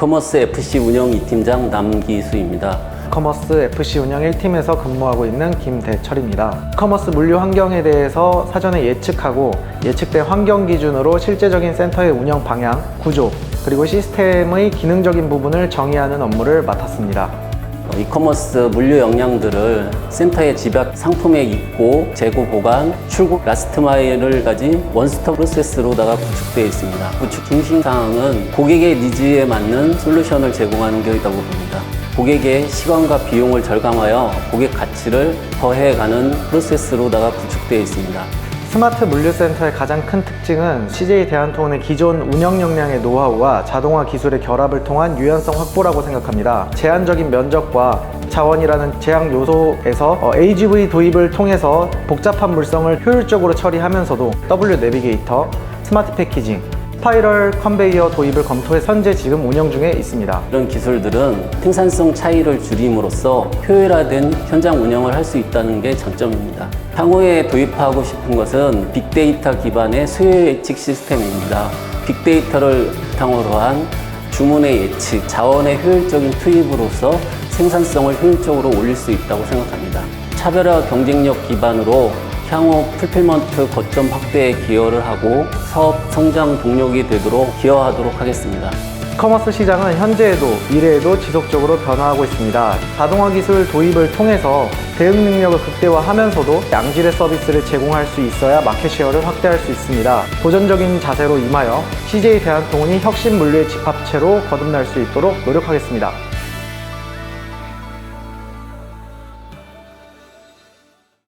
이커머스 FC 운영 2팀장 남기수입니다. 커머스 FC 운영 1팀에서 근무하고 있는 김대철입니다. 커머스 물류 환경에 대해서 사전에 예측하고 예측된 환경 기준으로 실제적인 센터의 운영 방향, 구조, 그리고 시스템의 기능적인 부분을 정의하는 업무를 맡았습니다. 어, 이커머스 물류 역량들을 센터의 집약 상품에 입고 재고 보관, 출고 라스트 마일을 가진 원스톱 프로세스로다가 구축되어 있습니다. 구축 중심 사항은 고객의 니즈에 맞는 솔루션을 제공하는 게 있다고 봅니다. 고객의 시간과 비용을 절감하여 고객 가치를 더해가는 프로세스로다가 구축되어 있습니다. 스마트 물류센터의 가장 큰 특징은 CJ 대한통운의 기존 운영 역량의 노하우와 자동화 기술의 결합을 통한 유연성 확보라고 생각합니다. 제한적인 면적과 자원이라는 제약 요소에서 어, AGV 도입을 통해서 복잡한 물성을 효율적으로 처리하면서도 W 내비게이터, 스마트 패키징, 스파이럴 컨베이어 도입을 검토해 현재 지금 운영 중에 있습니다. 이런 기술들은 생산성 차이를 줄임으로써 효율화된 현장 운영을 할 수 있다는 게 장점입니다. 향후에 도입하고 싶은 것은 빅데이터 기반의 수요 예측 시스템입니다. 빅데이터를 바탕으로 한 주문의 예측, 자원의 효율적인 투입으로써 생산성을 효율적으로 올릴 수 있다고 생각합니다. 차별화 경쟁력 기반으로 향후 풀필먼트 거점 확대에 기여를 하고 사업 성장 동력이 되도록 기여하도록 하겠습니다. 커머스 시장은 현재에도 미래에도 지속적으로 변화하고 있습니다. 자동화 기술 도입을 통해서 대응 능력을 극대화하면서도 양질의 서비스를 제공할 수 있어야 마켓쉐어를 확대할 수 있습니다. 도전적인 자세로 임하여 CJ 대한통운이 혁신 물류의 집합체로 거듭날 수 있도록 노력하겠습니다.